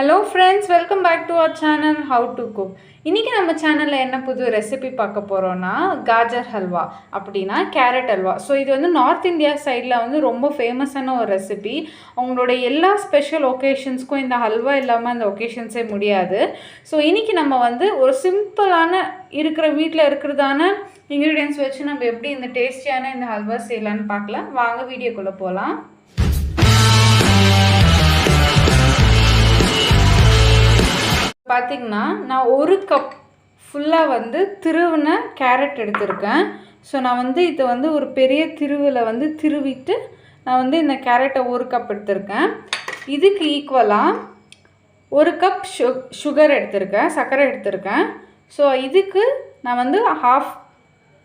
Hello friends welcome back to our channel how to cook இன்றைக்கி நம்ம சேனலில் என்ன புது ரெசிபி பார்க்க போகிறோன்னா காஜர் ஹல்வா அப்படின்னா கேரட் ஹல்வா ஸோ இது வந்து நார்த் இந்தியா சைடில் வந்து ரொம்ப ஃபேமஸான ஒரு ரெசிபி அவங்களோட எல்லா ஸ்பெஷல் ஒகேஷன்ஸ்க்கும் இந்த ஹல்வா இல்லாமல் அந்த ஒகேஷன்ஸே முடியாது. ஸோ இன்றைக்கி நம்ம வந்து ஒரு சிம்பிளான இருக்கிற வீட்டில் இருக்கிறதான இன்க்ரீடியன்ஸ் வச்சு நம்ம எப்படி இந்த டேஸ்டியான இந்த ஹல்வா செய்யலான்னு பார்க்கலாம். வாங்க வீடியோக்குள்ளே போகலாம் பார்த்திங்கன்னா நான் ஒரு கப் ஃபுல்லாக வந்து திருவின கேரட் எடுத்திருக்கேன். ஸோ நான் வந்து இதை வந்து ஒரு பெரிய திருவில் வந்து திருவிட்டு நான் வந்து இந்த கேரட்டை ஒரு கப் எடுத்திருக்கேன். இதுக்கு ஈக்குவலாக ஒரு கப் சு சுகர் எடுத்திருக்கேன் சர்க்கரை எடுத்திருக்கேன். ஸோ இதுக்கு நான் வந்து ஹாஃப்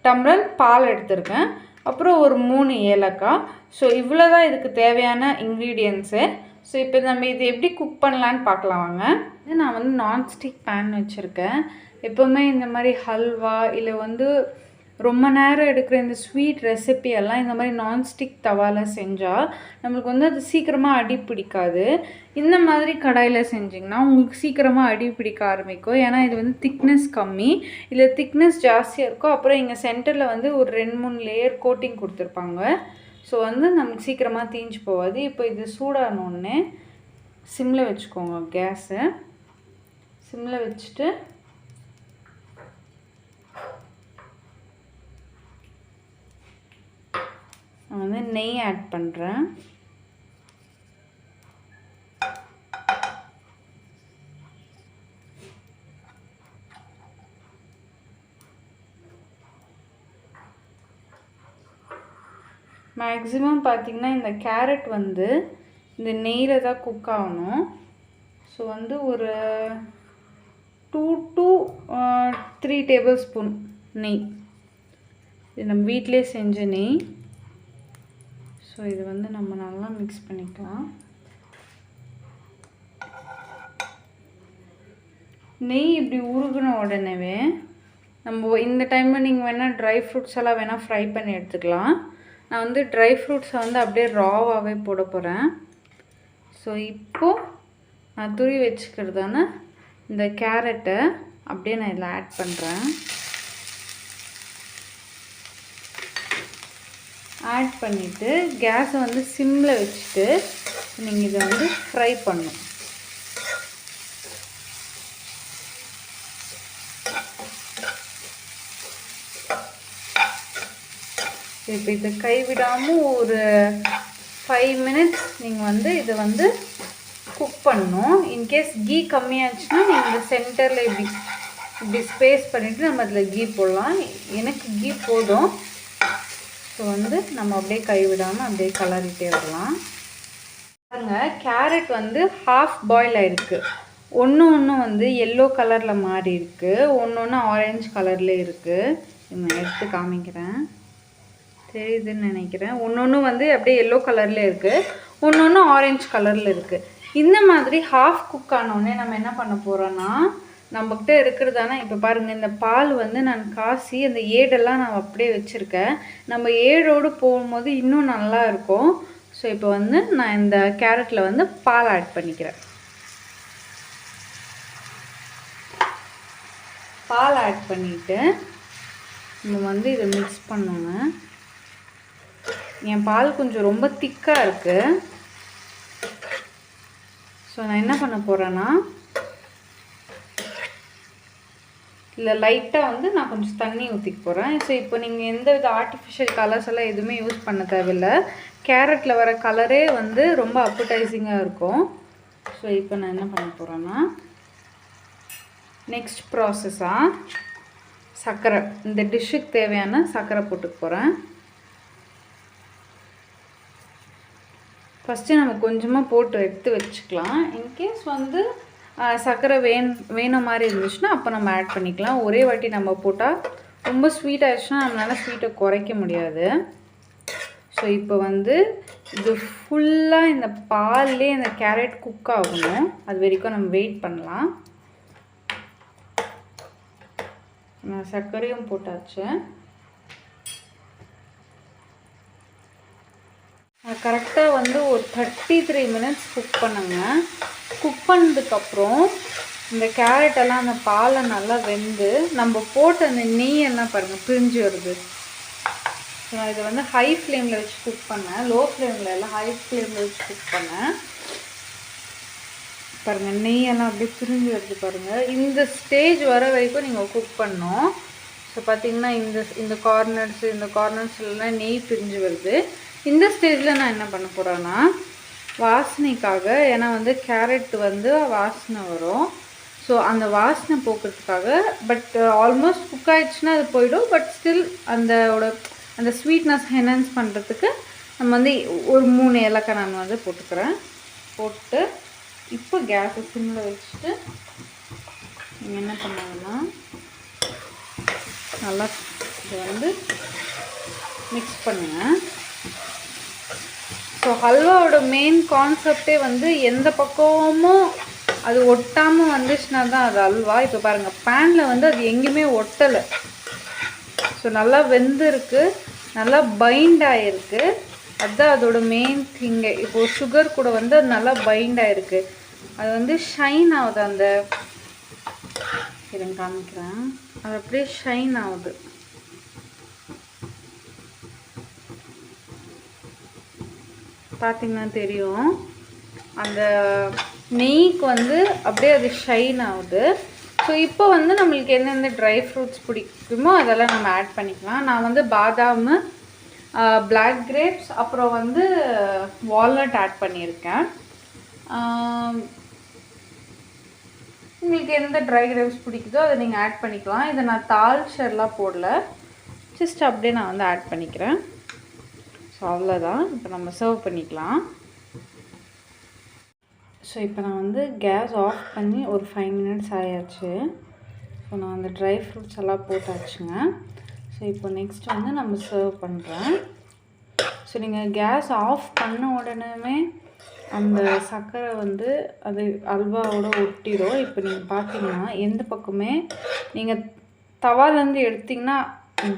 டம்ளர் பால் எடுத்திருக்கேன். அப்புறம் ஒரு மூணு ஏலக்காய். ஸோ இவ்வளோ தான் இதுக்கு தேவையான இன்க்ரீடியன்ஸு ஸோ இப்போ நம்ம இது எப்படி குக் பண்ணலான்னு பார்க்கலாம் வாங்க. இது நான் வந்து நான்ஸ்டிக் பேன் வச்சுருக்கேன். எப்போவுமே இந்த மாதிரி ஹல்வா இல்லை வந்து ரொம்ப நேரம் எடுக்கிற இந்த ஸ்வீட் ரெசிபி எல்லாம் இந்த மாதிரி நான்ஸ்டிக் தவாவில் செஞ்சால் நம்மளுக்கு வந்து அது சீக்கிரமாக அடி பிடிக்காது. இந்த மாதிரி கடாயில் செஞ்சிங்கன்னா உங்களுக்கு சீக்கிரமாக அடி பிடிக்க ஆரம்பிக்கும். ஏன்னா இது வந்து திக்னஸ் கம்மி. இல்லை திக்னஸ் ஜாஸ்தியாக இருக்கும் அப்புறம் இங்கே சென்டரில் வந்து ஒரு ரெண்டு மூணு லேயர் கோட்டிங் கொடுத்துருப்பாங்க. ஸோ வந்து நமக்கு சீக்கிரமாக தீஞ்சு போகாது. இப்போ இது சூடானோடனே சிம்மில் வச்சுக்கோங்க கேஸு. சிம்மில் வச்சுட்டு நான் வந்து நெய் ஆட் பண்ணுறேன் மேக்ஸிமம் பார்த்திங்கன்னா இந்த கேரட் வந்து இந்த நெய்யில் தான் குக் ஆகணும். ஸோ வந்து ஒரு two to three tablespoon நெய். இது நம்ம வீட்டிலே செஞ்ச நெய். ஸோ இது வந்து நம்ம நல்லா மிக்ஸ் பண்ணிக்கலாம். நெய் இப்படி உருகின உடனேவே நம்ம இந்த டைமில் நீங்கள் வேணால் ட்ரை ஃப்ரூட்ஸ் எல்லாம் வேணால் ஃப்ரை பண்ணி எடுத்துக்கலாம். நான் வந்து ட்ரை ஃப்ரூட்ஸை வந்து அப்படியே ராவாகவே போட போகிறேன் ஸோ இப்போது நான் துரி வச்சுக்கிறதான இந்த கேரட்டை அப்படியே நான் இதில் ஆட் பண்ணுறேன் ஆட் பண்ணிவிட்டு கேஸை வந்து சிம்மில் வச்சுட்டு நீங்கள் இதை வந்து ஃப்ரை பண்ணும் இப்போ இதை கைவிடாமல் ஒரு ஃபைவ் மினிட்ஸ் நீங்கள் வந்து இதை வந்து குக் பண்ணணும். இன்கேஸ் கீ கம்மியாச்சுன்னா நீங்கள் இந்த சென்டரில் இப்படி இப்படி ஸ்பேஸ் பண்ணிவிட்டு நம்ம அதில் கீ போடலாம். எனக்கு கீ போதும். ஸோ வந்து நம்ம அப்படியே கைவிடாமல் அப்படியே கலரிட்டே வரலாம். பாருங்க கேரட் வந்து ஹாஃப் பாயில் ஆயிருக்கு. ஒன்று ஒன்று வந்து எல்லோ கலரில் மாறி இருக்குது ஒன்று ஒன்று ஆரஞ்சு கலரில் இருக்குது நான் எடுத்து காமிக்கிறேன். தெரியுதுன்னு நினைக்கிறேன். ஒன்று ஒன்று வந்து அப்படியே எல்லோ கலரில் இருக்குது ஒன்று ஒன்று ஆரஞ்சு கலரில் இருக்குது இந்த மாதிரி ஹாஃப் குக் ஆனோடனே நம்ம என்ன பண்ண போகிறோன்னா நம்மக்கிட்ட இருக்கிறதானா இப்போ பாருங்கள் இந்த பால் வந்து நான் காசி அந்த ஏடெல்லாம் நான் அப்படியே வச்சுருக்கேன். நம்ம ஏடோடு போகும்போது இன்னும் நல்லா இருக்கும். ஸோ இப்போ வந்து நான் இந்த கேரட்டில் வந்து பால் ஆட் பண்ணிக்கிறேன். பால் ஆட் பண்ணிவிட்டு நம்ம வந்து இதை மிக்ஸ் பண்ணுங்க என் பால் கொஞ்சம் ரொம்ப திக்காக இருக்குது ஸோ நான் என்ன பண்ண போகிறேன்னா இல்லை லைட்டாக வந்து நான் கொஞ்சம் தண்ணி ஊற்றிக்க போகிறேன் ஸோ இப்போ நீங்கள் எந்த வித ஆர்டிஃபிஷியல் கலர்ஸ் எல்லாம் எதுவுமே யூஸ் பண்ண தேவையில்லை. கேரட்டில் வர கலரே வந்து ரொம்ப அப்படைசிங்காக இருக்கும். ஸோ இப்போ நான் என்ன பண்ண போகிறேன்னா நெக்ஸ்ட் ப்ராசஸாக சர்க்கரை இந்த டிஷ்ஷுக்கு தேவையான சர்க்கரை போட்டுக்க போகிறேன் ஃபஸ்ட்டு நம்ம கொஞ்சமாக போட்டு எடுத்து வச்சுக்கலாம். இன்கேஸ் வந்து சர்க்கரை வேண் வேணும் மாதிரி இருந்துச்சுன்னா அப்போ நம்ம ஆட் பண்ணிக்கலாம். ஒரே வாட்டி நம்ம போட்டால் ரொம்ப ஸ்வீட் ஆயிடுச்சுன்னா நம்மளால் ஸ்வீட்டை குறைக்க முடியாது. ஸோ இப்போ வந்து இது ஃபுல்லாக இந்த பால்லே இந்த கேரட் குக் ஆகணும். அது வரைக்கும் நம்ம வெயிட் பண்ணலாம். நான் சர்க்கரையும் போட்டாச்சு. கரெக்டாக வந்து ஒரு தேர்ட்டி த்ரீ மினிட்ஸ் குக் பண்ணுங்க. குக் பண்ணதுக்கப்புறம் இந்த கேரட் எல்லாம் அந்த பாலை நல்லா வெந்து நம்ம போட்ட அந்த நெய்யெல்லாம் பாருங்கள் பிரிஞ்சு வருது. நான் இதை வந்து ஹை ஃப்ளேமில் வச்சு குக் பண்ணேன். லோ ஃப்ளேமில் எல்லாம் ஹை ஃப்ளேமில் வச்சு குக் பண்ணேன். பாருங்கள் நெய்யெல்லாம் அப்படியே பிரிஞ்சு வருது பாருங்கள் இந்த ஸ்டேஜ் வர வரைக்கும் நீங்கள் குக் பண்ணோம் ஸோ பார்த்தீங்கன்னா இந்த இந்த கார்னர்ஸ் இந்த கார்னர்ஸ்லாம் நெய் பிரிஞ்சு வருது. இந்த ஸ்டேஜில் நான் என்ன பண்ண போகிறேன்னா வாசனைக்காக ஏன்னா வந்து கேரட் வந்து வாசனை வரும். ஸோ அந்த வாசனை போக்குறதுக்காக பட் uh, ஆல்மோஸ்ட் குக் ஆகிடுச்சுன்னா அது போயிடும் பட் ஸ்டில் அந்தோட அந்த ஸ்வீட்னஸ் என்ஹான்ஸ் பண்ணுறதுக்கு நம்ம வந்து ஒரு மூணு ஏலக்காய் நான் வந்து போட்டுக்கிறேன். போட்டு இப்போ கேஸை சிம்மில் வச்சுட்டு நீங்கள் என்ன பண்ணணும்னா நல்லா இதை வந்து மிக்ஸ் பண்ணுங்கள் ஸோ ஹல்வாவோட மெயின் கான்செப்டே வந்து எந்த பக்கமும் அது ஒட்டாமல் வந்துச்சுன்னா தான் அது அல்வா. இப்போ பாருங்கள் பேனில் வந்து அது எங்கேயுமே ஒட்டலை. ஸோ நல்லா வெந்திருக்கு நல்லா பைண்ட் ஆகிருக்கு அதுதான் அதோட மெயின் திங்கு இப்போது சுகர் கூட வந்து அது நல்லா பைண்ட் ஆகிருக்கு அது வந்து ஷைன் ஆகுது அந்த இருங்க காமிக்கிறேன். அது அப்படியே ஷைன் ஆகுது. பார்த்தீங்கன்னா தெரியும். அந்த நெய்க்கு வந்து அப்படியே அது ஷைன் ஆகுது. ஸோ இப்போ வந்து நம்மளுக்கு எந்தெந்த ட்ரை ஃப்ரூட்ஸ் பிடிக்குமோ அதெல்லாம் நம்ம ஆட் பண்ணிக்கலாம். நான் வந்து பாதாம் பிளாக் கிரேப்ஸ் அப்புறம் வந்து வால்நட் ஆட் பண்ணியிருக்கேன். உங்களுக்கு எந்த ட்ரை கிரேப்ஸ் பிடிக்குதோ அதை நீங்கள் ஆட் பண்ணிக்கலாம். இதை நான் தால்ச்சர்லாம் போடல. ஜஸ்ட் அப்படியே நான் வந்து ஆட் பண்ணிக்கிறேன். ஸோ அவ்வளோதான் இப்போ நம்ம சர்வ் பண்ணிக்கலாம். ஸோ இப்போ நான் வந்து கேஸ் ஆஃப் பண்ணி ஒரு ஃபைவ் மினிட்ஸ் ஆயாச்சு. ஸோ நான் அந்த ட்ரை ஃப்ரூட்ஸ் எல்லாம் போட்டாச்சுங்க. ஸோ இப்போ நெக்ஸ்ட் வந்து நம்ம சர்வ் பண்ணுறேன் ஸோ நீங்கள் கேஸ் ஆஃப் பண்ண உடனே அந்த சர்க்கரை வந்து அது அல்வாவோட ஒட்டிடும் இப்போ நீங்கள் பார்த்தீங்கன்னா எந்த பக்கமே நீங்கள் தவாலேருந்து எடுத்திங்கன்னா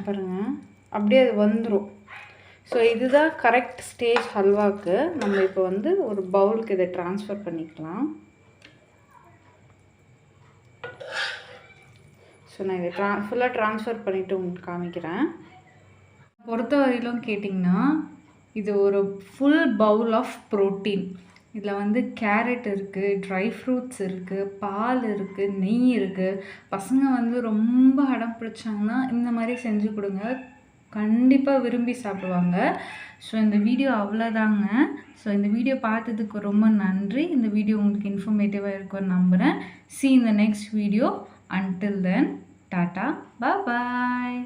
பாருங்கள் அப்படியே அது வந்துடும் ஸோ இதுதான் கரெக்ட் ஸ்டேஜ் ஹல்வாக்கு நம்ம இப்போ வந்து ஒரு பவுலுக்கு இதை ட்ரான்ஸ்ஃபர் பண்ணிக்கலாம். ஸோ நான் இதை ட்ரா ஃபுல்லாக ட்ரான்ஸ்ஃபர் பண்ணிவிட்டு உங்களுக்கு காமிக்கிறேன். பொறுத்த வரையிலும் கேட்டிங்கன்னா இது ஒரு ஃபுல் பவுல் ஆஃப் ப்ரோட்டீன் இதில் வந்து கேரட் இருக்குது ட்ரை ஃப்ரூட்ஸ் இருக்குது பால் இருக்குது நெய் இருக்குது பசங்க வந்து ரொம்ப அடம் பிடிச்சாங்கன்னா இந்த மாதிரி செஞ்சு கொடுங்க. கண்டிப்பாக விரும்பி சாப்பிடுவாங்க. ஸோ இந்த வீடியோ அவ்வளோதாங்க ஸோ இந்த வீடியோ பார்த்ததுக்கு ரொம்ப நன்றி. இந்த வீடியோ உங்களுக்கு இன்ஃபர்மேட்டிவாக இருக்கும்னு நம்புகிறேன் சி இந்த next video until then tata bye